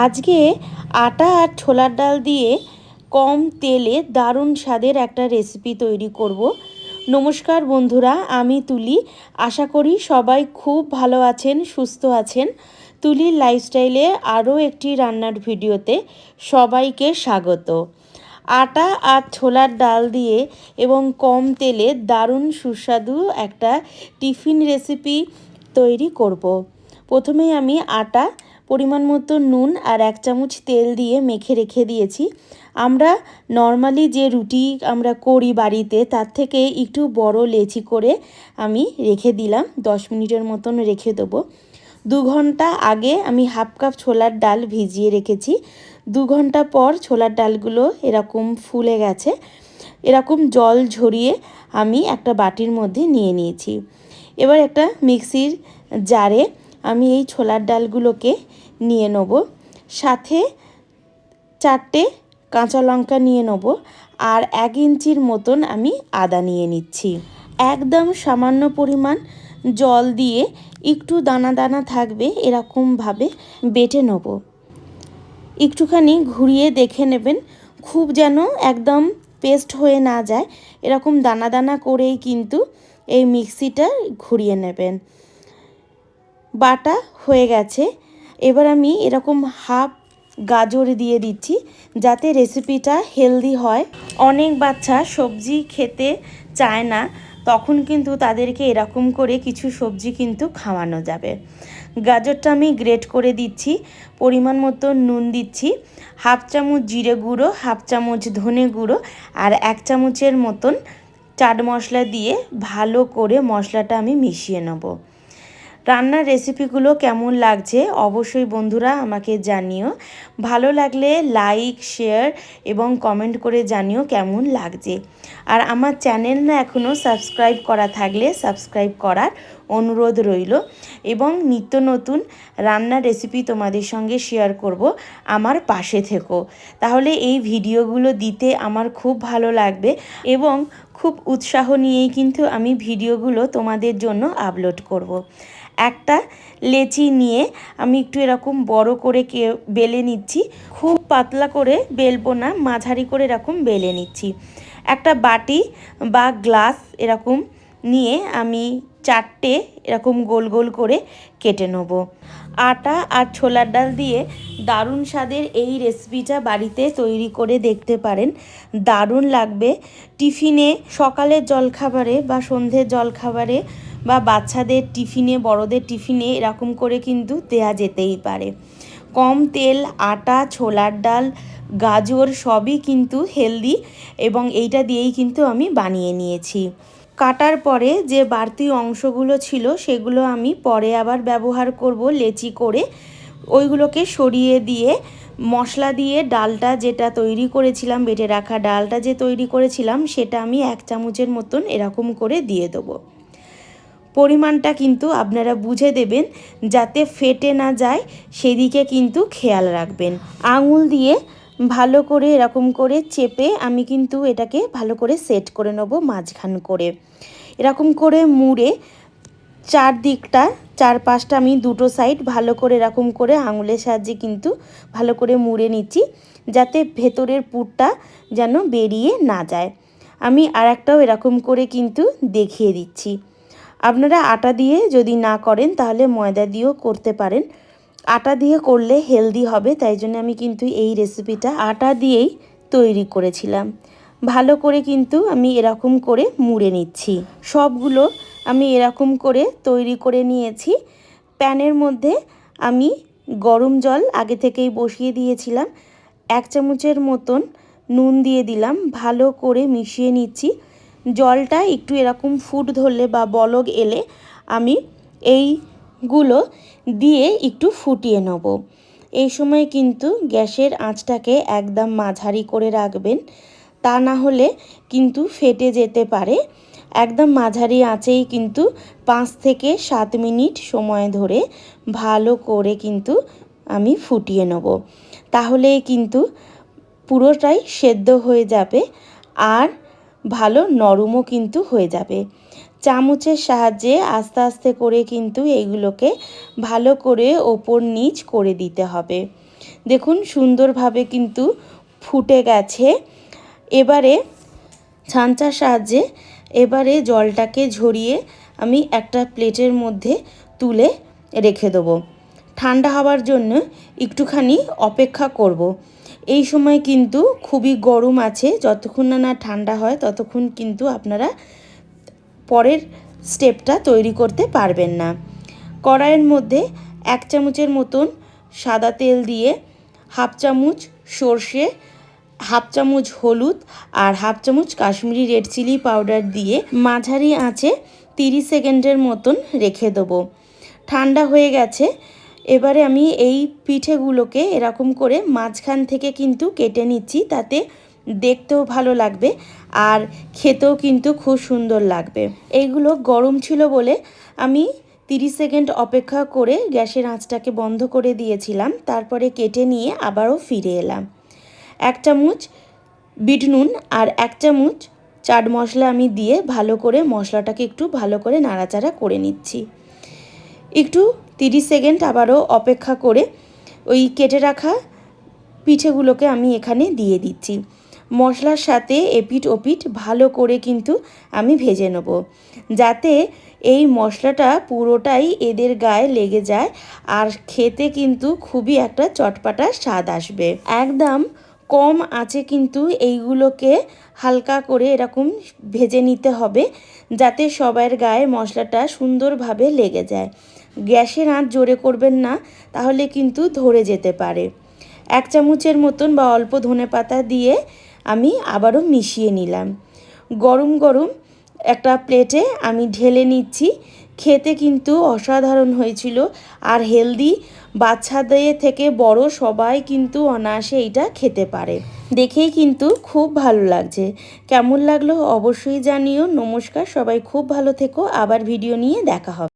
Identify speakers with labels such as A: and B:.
A: আজকে আটা আর ছোলার ডাল দিয়ে কম তেলে দারুণ স্বাদের একটা রেসিপি তৈরি করব। নমস্কার বন্ধুরা, আমি তুলি। আশা করি সবাই খুব ভালো আছেন, সুস্থ আছেন। তুলির লাইফস্টাইলে আরও একটি রান্নার ভিডিওতে সবাইকে স্বাগত। আটা আর ছোলার ডাল দিয়ে এবং কম তেলে দারুণ সুস্বাদু একটা টিফিন রেসিপি তৈরি করব। প্রথমেই আমি আটা পরিমাণ মতো নুন আর এক চামচ তেল দিয়ে মেখে রেখে দিয়েছি। আমরা নর্মালি যে রুটি আমরা করি বাড়িতে, তার থেকে একটু বড় লেচি করে আমি রেখে দিলাম। দশ মিনিটের মতন রেখে দেবো। দু ঘণ্টা আগে আমি হাফ কাপ ছোলার ডাল ভিজিয়ে রেখেছি। দু ঘণ্টা পর ছোলার ডালগুলো এরকম ফুলে গেছে। এরকম জল ঝরিয়ে আমি একটা বাটির মধ্যে নিয়ে নিয়েছি। এবার একটা মিক্সির জারে আমি এই ছোলার ডালগুলোকে নিয়ে নেব। সাথে চারটে কাঁচা লঙ্কা নিয়ে নেব আর এক ইঞ্চির মতন আমি আদা নিয়ে নিচ্ছি। একদম সামান্য পরিমাণ জল দিয়ে একটু দানা দানা থাকবে এরকমভাবে বেটে নেব। একটুখানি ঘুরিয়ে দেখে নেবেন, খুব যেন একদম পেস্ট হয়ে না যায়, এরকম দানা দানা করেই কিন্তু এই মিক্সিটা ঘুরিয়ে নেবেন। বাটা হয়ে গেছে। এবার আমি এরকম হাফ গাজর দিয়ে দিচ্ছি যাতে রেসিপিটা হেলদি হয়। অনেক বাচ্চা সবজি খেতে চায় না, তখন কিন্তু তাদেরকে এরকম করে কিছু সবজি কিন্তু খাওয়ানো যাবে। গাজরটা আমি গ্রেট করে দিচ্ছি, পরিমাণ মতো নুন দিচ্ছি, হাফ চামচ জিরে গুঁড়ো, হাফ চামচ ধনে গুঁড়ো আর এক চামচের মতন চাট মশলা দিয়ে ভালো করে মশলাটা আমি মিশিয়ে নেব। রান্নার রেসিপিগুলো কেমন লাগছে অবশ্যই বন্ধুরা আমাকে জানিও। ভালো লাগলে লাইক শেয়ার এবং কমেন্ট করে জানিও কেমন লাগছে। আর আমার চ্যানেল না এখনও সাবস্ক্রাইব করা থাকলে সাবস্ক্রাইব করার অনুরোধ রইল এবং নিত্য নতুন রান্নার রেসিপি তোমাদের সঙ্গে শেয়ার করব আমার পাশে থেকো। তাহলে এই ভিডিওগুলো দিতে আমার খুব ভালো লাগবে এবং খুব উৎসাহ নিয়েই কিন্তু আমি ভিডিওগুলো তোমাদের জন্য আপলোড করব। একটা লেচি নিয়ে আমি একটু এরকম বড় করে কে বেলে নিচ্ছি। খুব পাতলা করে বেলবো না, মাঝারি করে এরকম বেলে নিচ্ছি। একটা বাটি বা গ্লাস এরকম নিয়ে আমি চারটে এরকম গোল গোল করে কেটে নেব। আটা আর ছোলার ডাল দিয়ে দারুণ স্বাদের এই রেসিপিটা বাড়িতে তৈরি করে দেখতে পারেন। দারুণ লাগবে। টিফিনে সকালের জলখাবারে বা সন্ধ্যের জলখাবারে বা বাচ্চাদের টিফিনে, বড়দের টিফিনে এরকম করে কিন্তু দেয়া যেতেই পারে। কম তেল, আটা, ছোলার ডাল, গাজর সবই কিন্তু হেলদি এবং এইটা দিয়েই কিন্তু আমি বানিয়ে নিয়েছি। কাটার পরে যে বাড়তি অংশগুলো ছিল সেগুলো আমি পরে আবার ব্যবহার করব লেচি করে। ওইগুলোকে সরিয়ে দিয়ে মশলা দিয়ে ডালটা যেটা তৈরি করেছিলাম, বেটে রাখা ডালটা যে তৈরি করেছিলাম সেটা আমি এক চামচের মতন এরকম করে দিয়ে দেবো। পরিমাণটা কিন্তু আপনারা বুঝে দেবেন যাতে ফেটে না যায়, সেদিকে কিন্তু খেয়াল রাখবেন। আঙুল দিয়ে ভালো করে এরকম করে চেপে আমি কিন্তু এটাকে ভালো করে সেট করে নেব মাঝখান করে। এরকম করে মুড়ে চারদিকটা চার পাঁচটা আমি দুটো সাইড ভালো করে এরকম করে আঙুলের সাহায্যে কিন্তু ভালো করে মুড়ে নিচ্ছি, যাতে ভেতরের পুরটা যেন বেরিয়ে না যায়। আমি আর একটাও এরকম করে কিন্তু দেখিয়ে দিচ্ছি। আপনারা আটা দিয়ে যদি না করেন, তাহলে ময়দা দিয়েও করতে পারেন। আটা দিয়ে করলে হেলদি হবে, তাই জন্য আমি কিন্তু এই রেসিপিটা আটা দিয়েই তৈরি করেছিলাম। ভালো করে কিন্তু আমি এরকম করে মুড়ে নিচ্ছি। সবগুলো আমি এরকম করে তৈরি করে নিয়েছি। প্যানের মধ্যে আমি গরম জল আগে থেকেই বসিয়ে দিয়েছিলাম। এক চামচের মতন নুন দিয়ে দিলাম। ভালো করে মিশিয়ে নিচ্ছি। জলটা একটু এরকম ফুট ধরলে বা বলগ এলে আমি এইগুলো দিয়ে একটু ফুটিয়ে নেব। এই সময় কিন্তু গ্যাসের আঁচটাকে একদম মাঝারি করে রাখবেন। তা না হলে কিন্তু ফেটে যেতে পারে। একদম মাঝারি আঁচেই কিন্তু পাঁচ থেকে সাত মিনিট সময় ধরে ভালো করে কিন্তু আমি ফুটিয়ে নেব। তাহলে কিন্তু পুরোটাই সেদ্ধ হয়ে যাবে। আর ভালো নরমও কিন্তু হয়ে যাবে। চামচের সাহায্যে আস্তে আস্তে করে কিন্তু এইগুলোকে ভালো করে ওপর নিচ করে দিতে হবে। দেখুন সুন্দরভাবে কিন্তু ফুটে গেছে। এবারে ছাঁচার সাহায্যে এবারে জলটাকে ঝরিয়ে আমি একটা প্লেটের মধ্যে তুলে রেখে দেবো। ঠান্ডা হওয়ার জন্য একটুখানি অপেক্ষা করব। এই সময় কিন্তু খুবই গরম আছে। যতক্ষণ না না ঠান্ডা হয়, ততক্ষণ কিন্তু আপনারা পরের স্টেপটা তৈরি করতে পারবেন না। কড়াইয়ের মধ্যে এক চামচের মতন সাদা তেল দিয়ে হাফ চামচ সর্ষে, হাফ চামচ হলুদ আর হাফ চামচ কাশ্মীরি রেড চিলি পাউডার দিয়ে মাঝারি আঁচে তিরিশ সেকেন্ডের মতন রেখে দেবো। ঠান্ডা হয়ে গেছে। এবারে আমি এই পিঠেগুলোকে এরকম করে মাঝখান থেকে কিন্তু কেটে নিচ্ছি, তাতে দেখতেও ভালো লাগবে আর খেতেও কিন্তু খুব সুন্দর লাগবে। এইগুলো গরম ছিল বলে আমি তিরিশ সেকেন্ড অপেক্ষা করে গ্যাসের আঁচটাকে বন্ধ করে দিয়েছিলাম, তারপরে কেটে নিয়ে আবারও ফিরে এলাম। এক চামচ বিট নুন আর এক চামচ চাট মশলা আমি দিয়ে ভালো করে মশলাটাকে একটু ভালো করে নাড়াচাড়া করে নিচ্ছি। একটু তিরিশ সেকেন্ড আবারও অপেক্ষা করে ওই কেটে রাখা পিঠেগুলোকে আমি এখানে দিয়ে দিচ্ছি। মশলার সাথে এপিট ওপিট ভালো করে কিন্তু আমি ভেজে নেব। যাতে এই মশলাটা পুরোটাই এদের গায়ে লেগে যায় আর খেতে কিন্তু খুবই একটা চটপাটা স্বাদ আসবে। একদম কম আছে কিন্তু এইগুলোকে হালকা করে এরকম ভেজে নিতে হবে যাতে সবার গায়ে মশলাটা সুন্দরভাবে লেগে যায়। গ্যাসের আঁচ জোরে করবেন না, তাহলে কিন্তু ধরে যেতে পারে। এক চামচের মতন বা অল্প ধনে পাতা দিয়ে আমি আবারও মিশিয়ে নিলাম। গরম গরম একটা প্লেটে আমি ঢেলে নিচ্ছি। খেতে কিন্তু অসাধারণ হয়েছিল আর হেলদি। বাচ্চাদের থেকে বড় সবাই কিন্তু অনায়াসে এইটা খেতে পারে। দেখেই কিন্তু খুব ভালো লাগছে। কেমন লাগল অবশ্যই জানিও। নমস্কার, সবাই খুব ভালো থেকো। আবার ভিডিও নিয়ে দেখা হবে।